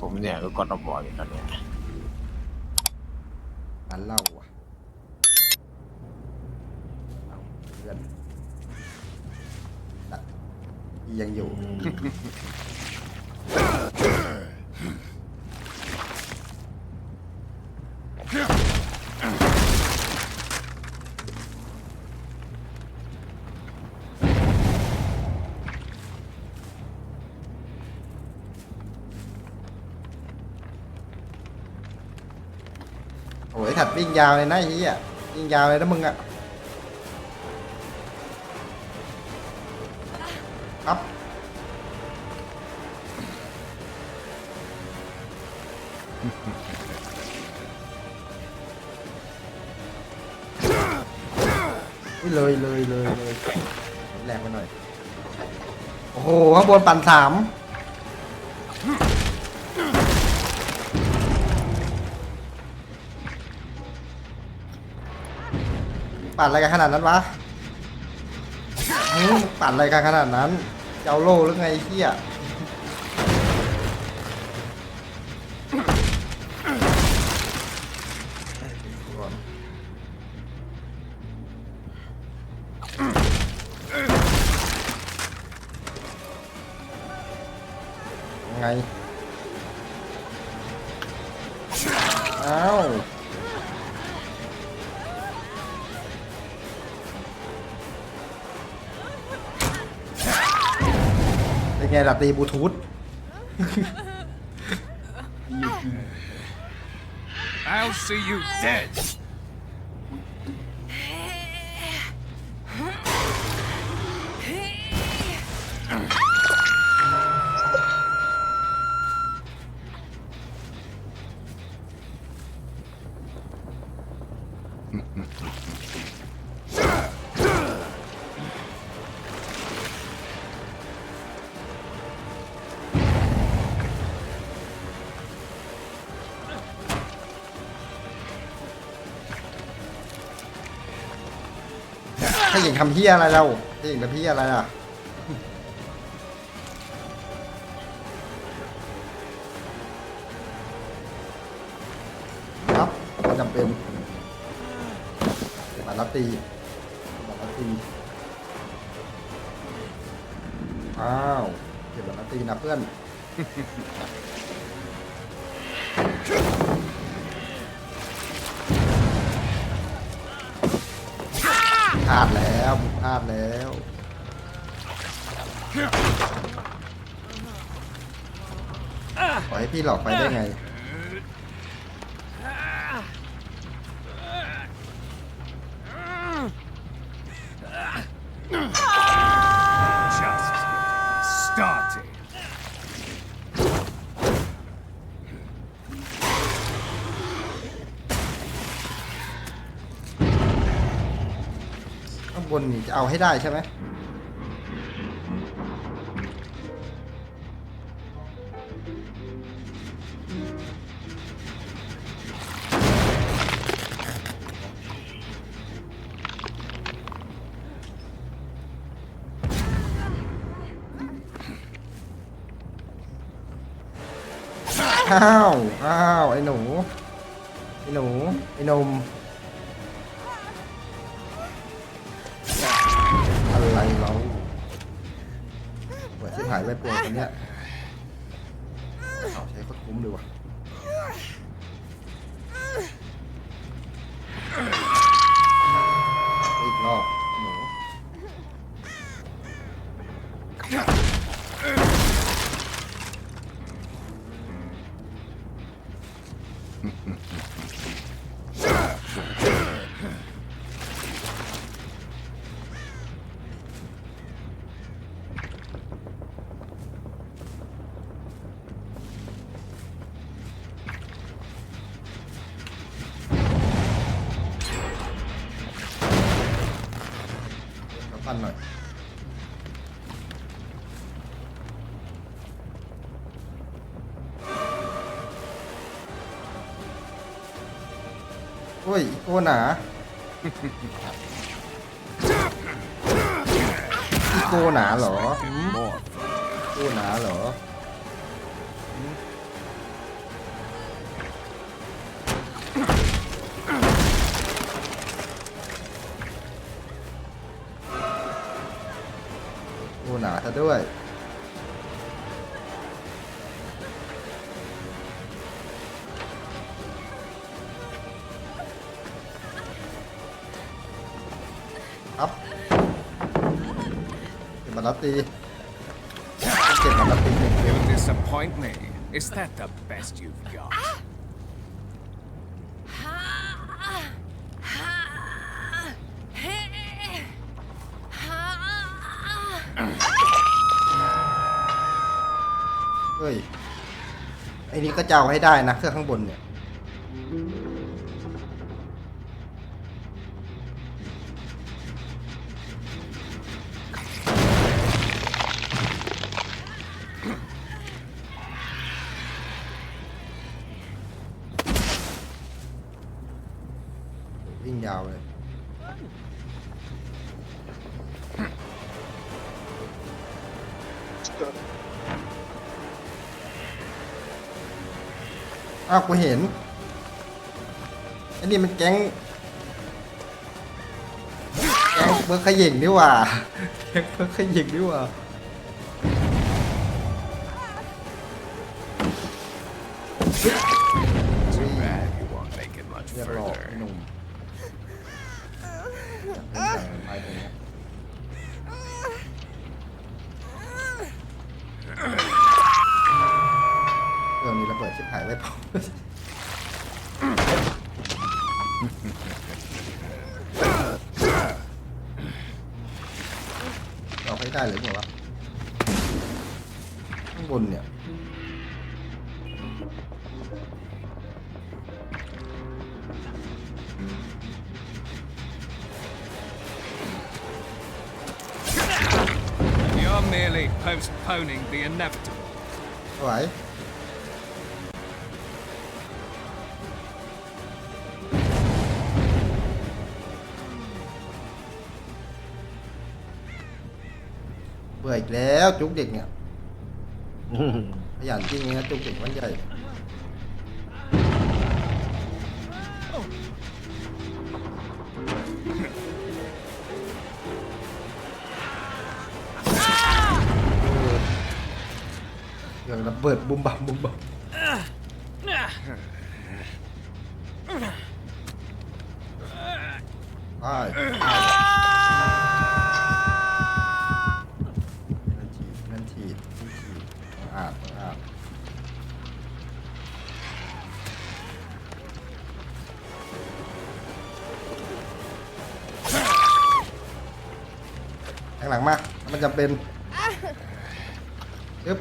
ผมเนี่ยก็กดอบออยู่ตอนเนี้ยร้านเหล้าอะเอาเพื่อนดักยังอยู่ วิ่งยาวเลยนะไอ้เหี้ยวิ่งยาวเลยนะมึงอะครับอุ๊ยเลยเลยเลยเลยแรงไปหน่อย โอ้โหข้างบนปั่นสาม ปั่นอะไรกันขนาดนั้นวะปั่นอะไรกันขนาดนั้นเจ้าโล่หรือไงเฮียไง เป็นไงล่ะตีบลูทูธ I'll see you dead. ถ้าหญิงทำเฮียอะไรเราถ้าหญิงทำเฮียอะไรอะครับจำเป็นบาลาตีบาลาตีอ้าวเก็บบาลาตีนะเพื่อน พลาดแล้วพลาดแล้ว ปล่อยให้พี่หลอกไปได้ไง นี่จะเอาให้ได้ใช่ไหมอ้าว อ้าว ไอ้หนู ไอ้หนู ไอ้หนม หายไปปวดคนเนี้ยเอาใช้โคตรคุ้มเลยว่ะ ยโอหนาโกหนาเหรอโกหนาเหรอโกหนาซะด้วย ครับเก็บมาแล้วตีเก็บมาแล้วตีหนึ่ง You disappoint me. Is that the best you've got? เฮ้ยไอ้นี่ก็จะเอาให้ได้นะเครื่องข้างบนเนี่ย อ้าวกูเห็นไอ้นี่มันแก๊งแก๊งเบอร์ขยิงดีว่าแก๊งเบอร์ขยิงดีว่าเรียบร้อย ไว้พอเอาให้ได้หรือเปล่าวะข้างบนเนี่ย You're merely postponing the inevitable. ไหว บื่ออีกแล้วจุกเด็กเนี่ยขยันจริงนะจุกเด็กวันใหญ่เรื่องระเบิดบุมบัมบุมบัมางหลังมา มันจำเป็นยึบ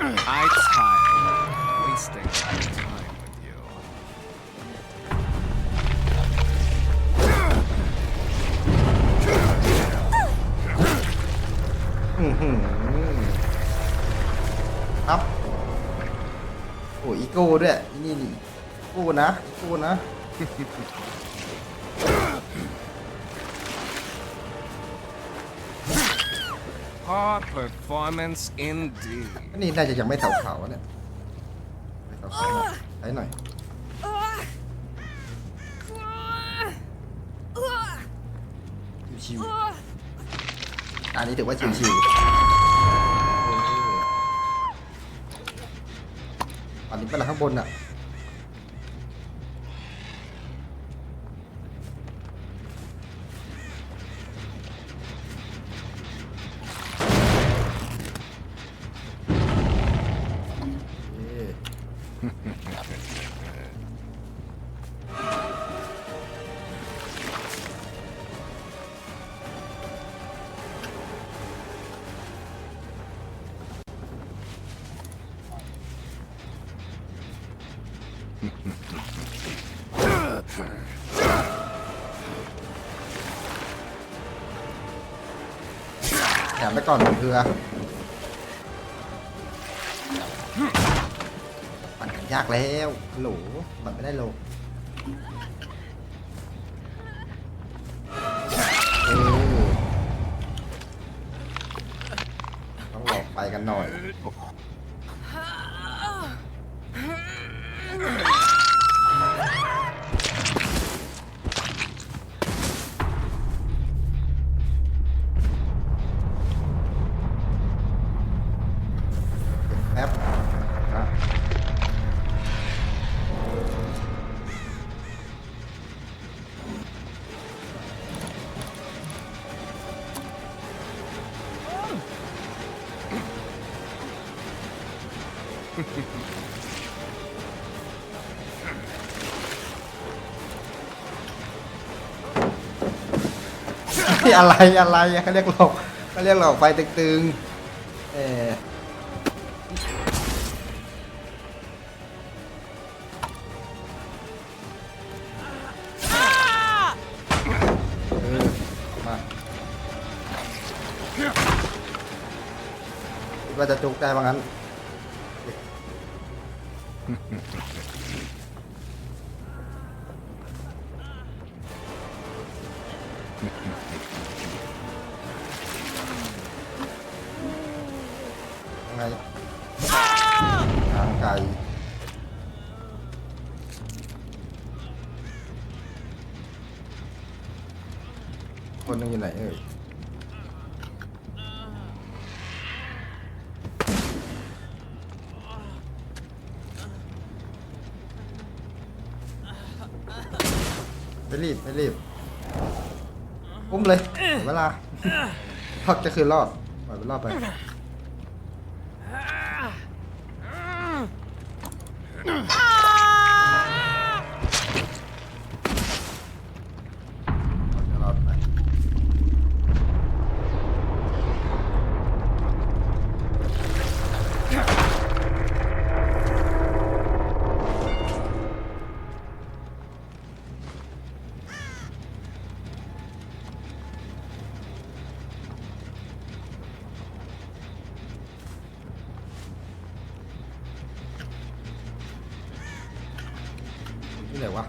I tire wasting time with you. อื้อหือครับโอ้อีโก้ด้วยนี่นี่อีโก้นะอีโก้นะ Poor performance indeed. อันนี้น่าจะยังไม่เถาเถาเนี่ยไม่เถาเถาใช้หน่อยชิวๆอันนี้ถือว่าชิวๆอออันนี้เป็นอะไรข้างบนอะ มไปก่อนเพื่อปั่นกันยากแล้วหลโหลปั่นไม่ได้โลต้องหลอกไปกันหน่อยอ อะไรอะไรเขาเรียกหลอกเขาเรียกหลอกไฟตึงๆเออเออมาคิดว่าจะจุกได้บ้างงั้น ไงทางไกลคนนึงอยู่ไหนเอ่ยไม่รีบไม่รีบ อุ้มเลยเวลาพักจะคืนรอดปล่อยไปรอดไป รอดไปที่ไหนวะ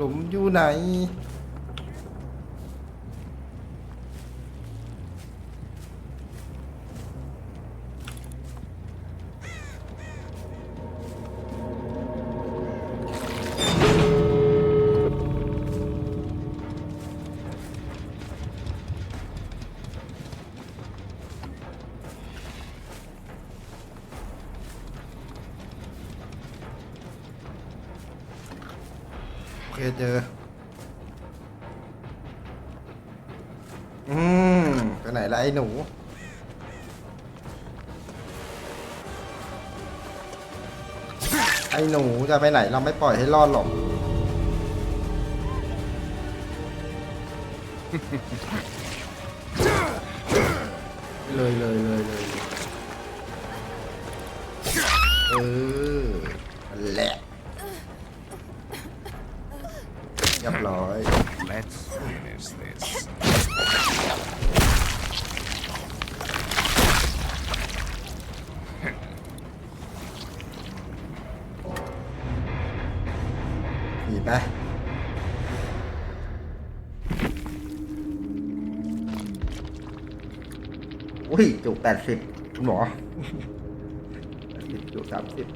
หลุมอยู่ไหน เคเจอ อืมไปไหนละไอ้หนู ไอ้หนูจะไปไหนเราไม่ปล่อยให้รอดหรอก เลยเลยเลยเลยเออนั่นแหละเรียบร้อย Let's finish this. หนีไปอุ้ยจุกแปดสิบคุณหมอแปดสิบจุกสามสิบ